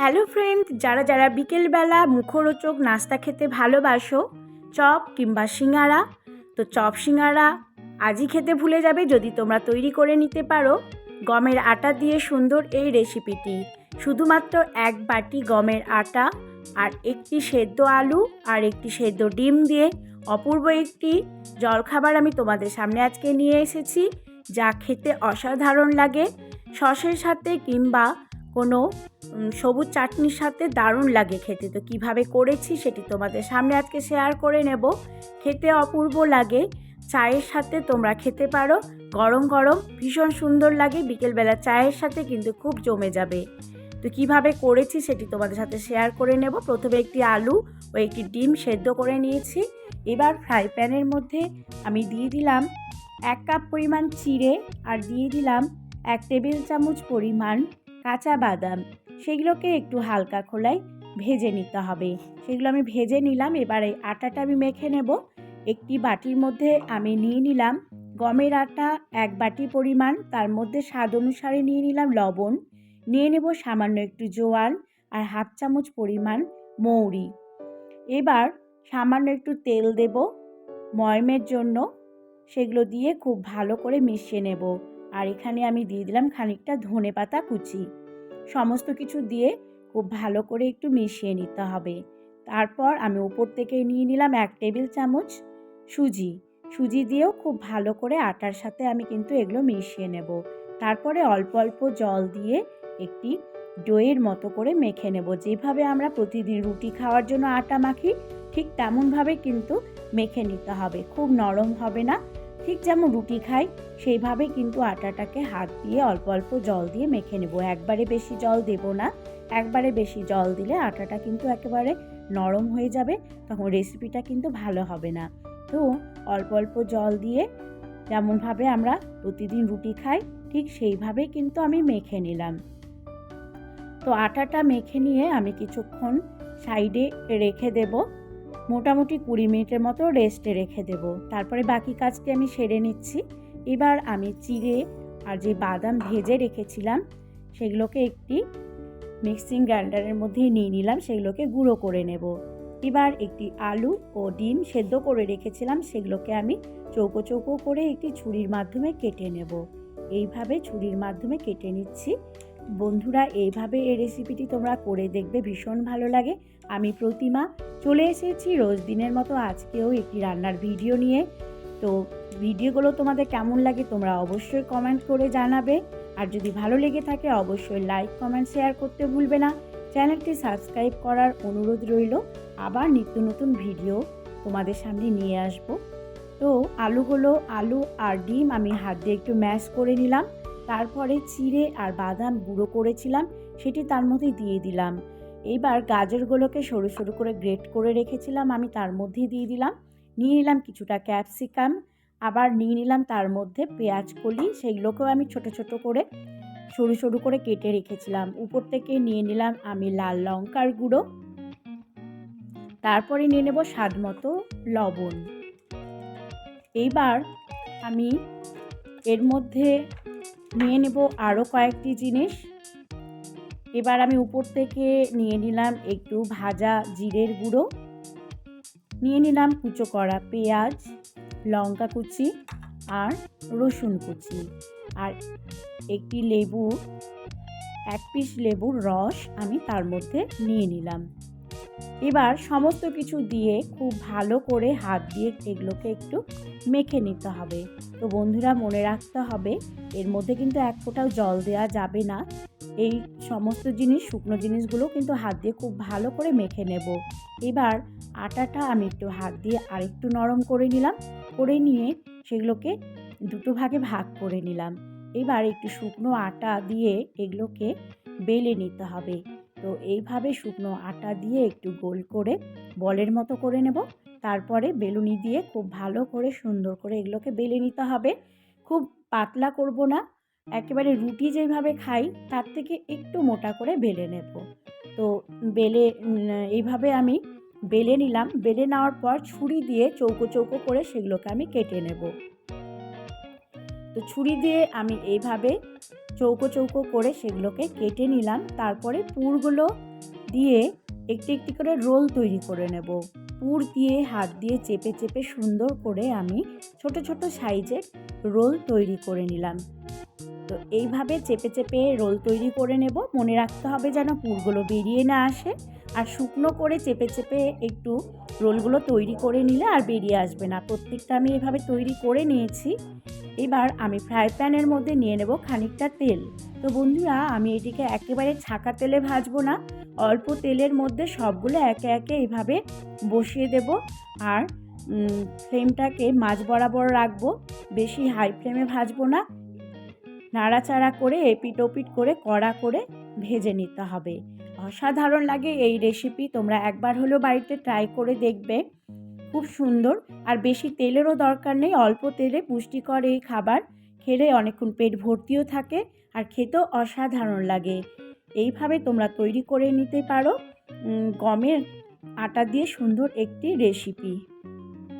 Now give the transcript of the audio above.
Hello friend, যারা যারা বিকেলবেলা মুখরোচক নাস্তা খেতে ভালোবাসো, চপ কিংবা সিঙ্গারা, তো চপ সিঙ্গারা আজই খেতে ভুলে যাবে যদি তোমরা তৈরি করে নিতে পারো গমের আটা দিয়ে সুন্দর এই রেসিপিটি। শুধুমাত্র এক বাটি গমের আটা আর একটি সেদ্ধ আলু আর একটি সেদ্ধ ডিম দিয়ে অপূর্ব একটি জলখাবার আমি তোমাদের সামনে আজকে নিয়ে এসেছি, যা খেতে অসাধারণ লাগে। সসের সাথে কিংবা কোনো সবুজ চাটনির সাথে দারুণ লাগে খেতে। তো কীভাবে করেছি সেটি তোমাদের সামনে আজকে শেয়ার করে নেব। খেতে অপূর্ব লাগে, চায়ের সাথে তোমরা খেতে পারো। গরম গরম, ভীষণ সুন্দর লাগে, বিকেলবেলা চায়ের সাথে কিন্তু খুব জমে যাবে। তো কীভাবে করেছি সেটি তোমাদের সাথে শেয়ার করে নেব। প্রথমে একটি আলু ও একটি ডিম সেদ্ধ করে নিয়েছি। এবার ফ্রাই প্যানের মধ্যে আমি দিয়ে দিলাম এক কাপ পরিমাণ চিড়ে আর দিয়ে দিলাম এক টেবিল চামচ পরিমাণ কাঁচা বাদাম। সেগুলোকে একটু হালকা খোলায় ভেজে নিতে হবে। সেগুলো আমি ভেজে নিলাম, এবারে আটাটা আমি মেখে নেব। একটি বাটির মধ্যে আমি নিয়ে নিলাম গমের আটা এক বাটি পরিমাণ, তার মধ্যে স্বাদ অনুসারে নিয়ে নিলাম লবণ। নিয়ে নেব সামান্য একটু জোয়ান আর হাফ চামচ পরিমাণ মৌরি। এবার সামান্য একটু তেল দেব ময়মের জন্য। সেগুলো দিয়ে খুব ভালো করে মিশিয়ে নেব। আর এখানে আমি দিয়ে দিলাম খানিকটা ধনে পাতা কুচি। সমস্ত কিছু দিয়ে খুব ভালো করে একটু মিশিয়ে নিতে হবে। তারপর আমি উপর থেকে নিয়ে নিলাম এক টেবিল চামচ সুজি। সুজি দিয়েও খুব ভালো করে আটার সাথে আমি কিন্তু এগুলো মিশিয়ে নেব। তারপরে অল্প অল্প জল দিয়ে একটি ডোয়ের মতো করে মেখে নেব। যেভাবে আমরা প্রতিদিন রুটি খাওয়ার জন্য আটা মাখি, ঠিক তেমনভাবে কিন্তু মেখে নিতে হবে। খুব নরম হবে না। ঠিক যেমন রুটি খাই, সেইভাবে কিন্তু আটাটাকে হাত দিয়ে অল্প অল্প জল দিয়ে মেখে নেব। একবারে বেশি জল দেব না। একবারে বেশি জল দিলে আটাটা কিন্তু একেবারে নরম হয়ে যাবে, তখন রেসিপিটা কিন্তু ভালো হবে না। তো অল্প অল্প জল দিয়ে যেমনভাবে আমরা প্রতিদিন রুটি খাই, ঠিক সেইভাবেই কিন্তু আমি মেখে নিলাম। তো আটাটা মেখে নিয়ে আমি কিছুক্ষণ সাইডে রেখে দেব। মোটামুটি কুড়ি মিনিটের মতো রেস্টে রেখে দেব। তারপরে বাকি কাজটি আমি সেরে নিচ্ছি। এবার আমি চিড়ে আর যে বাদাম ভেজে রেখেছিলাম, সেগুলোকে একটি মিক্সিং গ্রাইন্ডারের মধ্যে নিয়ে নিলাম, সেগুলোকে গুঁড়ো করে নেব। এবার একটি আলু ও ডিম সেদ্ধ করে রেখেছিলাম, সেগুলোকে আমি চৌকো চৌকো করে একটি ছুরির মাধ্যমে কেটে নেব। এইভাবে ছুরির মাধ্যমে কেটে নিচ্ছি। বন্ধুরা, এইভাবে এই রেসিপিটি তোমরা করে দেখবে, ভীষণ ভালো লাগে। আমি প্রতিমা, চলে এসেছি। রোজ দিনের মতো আজকেও একটি রান্নার ভিডিও নিয়ে। তো ভিডিওগুলো তোমাদের কেমন লাগে, তোমরা অবশ্যই কমেন্ট করে জানাবে। আর যদি ভালো লেগে থাকে, অবশ্যই লাইক কমেন্ট শেয়ার করতে ভুলবে না। চ্যানেলটি সাবস্ক্রাইব করার অনুরোধ রইল। আবার নিত্য নতুন ভিডিও তোমাদের সামনে নিয়ে আসব। তো আলুগুলো আলু আর ডিম, আমি হাত দিয়ে একটু ম্যাশ করে নিলাম। তারপরে চিড়ে আর বাদাম গুঁড়ো করেছিলাম, সেটি তার মধ্যে দিয়ে দিলাম। এইবার গাজরগুলোকে সরু সরু করে গ্রেট করে রেখেছিলাম, আমি তার মধ্যে দিয়ে দিলাম। নিয়ে নিলাম কিছুটা ক্যাপসিকাম, আবার নিয়ে নিলাম তার মধ্যে পেঁয়াজ কলি, সেইগুলোকেও আমি ছোট ছোট করে সরু সরু করে কেটে রেখেছিলাম। উপর থেকে নিয়ে নিলাম আমি লাল লঙ্কার গুঁড়ো। তারপরে নিয়ে নেব স্বাদ মতো লবণ। এইবার আমি এর মধ্যে নিয়ে নেব আরও কয়েকটি জিনিস। এবার আমি উপর থেকে নিয়ে নিলাম একটু ভাজা জিরের গুঁড়ো। নিয়ে নিলাম কুচো করা পেঁয়াজ, লঙ্কা কুচি আর রসুন কুচি। আর একটি লেবু এক পিস লেবুর রস আমি তার মধ্যে নিয়ে নিলাম। এবার সমস্ত কিছু দিয়ে খুব ভালো করে হাত দিয়ে এগুলোকে একটু মেখে নিতে হবে। তো বন্ধুরা, মনে রাখতে হবে, এর মধ্যে কিন্তু এক ফোঁটাও জল দেওয়া যাবে না। এই সমস্ত জিনিস, শুকনো জিনিসগুলো কিন্তু হাত দিয়ে খুব ভালো করে মেখে নেব। এবার আটাটা আমি একটু হাত দিয়ে আরেকটু নরম করে নিলাম, করে নিয়ে সেগুলোকে দুটো ভাগে ভাগ করে নিলাম। এবার একটু শুকনো আটা দিয়ে এগুলোকে বেলে নিতে হবে। তো এইভাবে শুকনো আটা দিয়ে একটু গোল করে বলের মতো করে নেব। তারপরে বেলুনি দিয়ে খুব ভালো করে সুন্দর করে এগুলোকে বেলে নিতে হবে। খুব পাতলা করব না, একেবারে রুটি যেভাবে খাই তার থেকে একটু মোটা করে বেলে নেব। তো বেলে এইভাবে আমি বেলে নিলাম। বেলে নেওয়ার পর ছুরি দিয়ে চৌকো চৌকো করে সেগুলোকে আমি কেটে নেব। তো ছুরি দিয়ে আমি এইভাবে চৌকো চৌকো করে সেগুলোকে কেটে নিলাম। তারপরে পুরগুলো দিয়ে একটি একটি করে রোল তৈরি করে নেব। পুর দিয়ে হাত দিয়ে চেপে চেপে সুন্দর করে আমি ছোট ছোট সাইজের রোল তৈরি করে নিলাম। তো এইভাবে চেপে চেপে রোল তৈরি করে নেব। মনে রাখতে হবে যেন পুরগুলো বেরিয়ে না আসে। আর শুকনো করে চেপে চেপে একটু রোলগুলো তৈরি করে নিলে আর বেরিয়ে আসবে না। প্রত্যেকটা আমি এভাবে তৈরি করে নিয়েছি। এবার আমি ফ্রাই প্যানের মধ্যে নিয়ে নেব খানিকটা তেল। তো বন্ধুরা, আমি এটিকে একেবারে ছাকা তেলে ভাজবো না, অল্প তেলের মধ্যে সবগুলো একে একে এইভাবে বসিয়ে দেব আর ফ্লেমটাকে মাঝ বরাবর রাখব, বেশি হাই ফ্লেমে ভাজবো না। নাড়াচাড়া করে এপিট ওপিট করে কড়া করে ভেজে নিতে হবে। অসাধারণ লাগে এই রেসিপি তোমরা একবার হলেও বাড়িতে ট্রাই করে দেখবে। খুব সুন্দর। আর বেশি তেলেরও দরকার নেই, অল্প তেলে পুষ্টিকর এই খাবার খেলে অনেকক্ষণ পেট ভর্তিও থাকে আর খেতেও অসাধারণ লাগে। এইভাবে তোমরা তৈরি করে নিতে পারো। গমের আটা দিয়ে সুন্দর একটি রেসিপি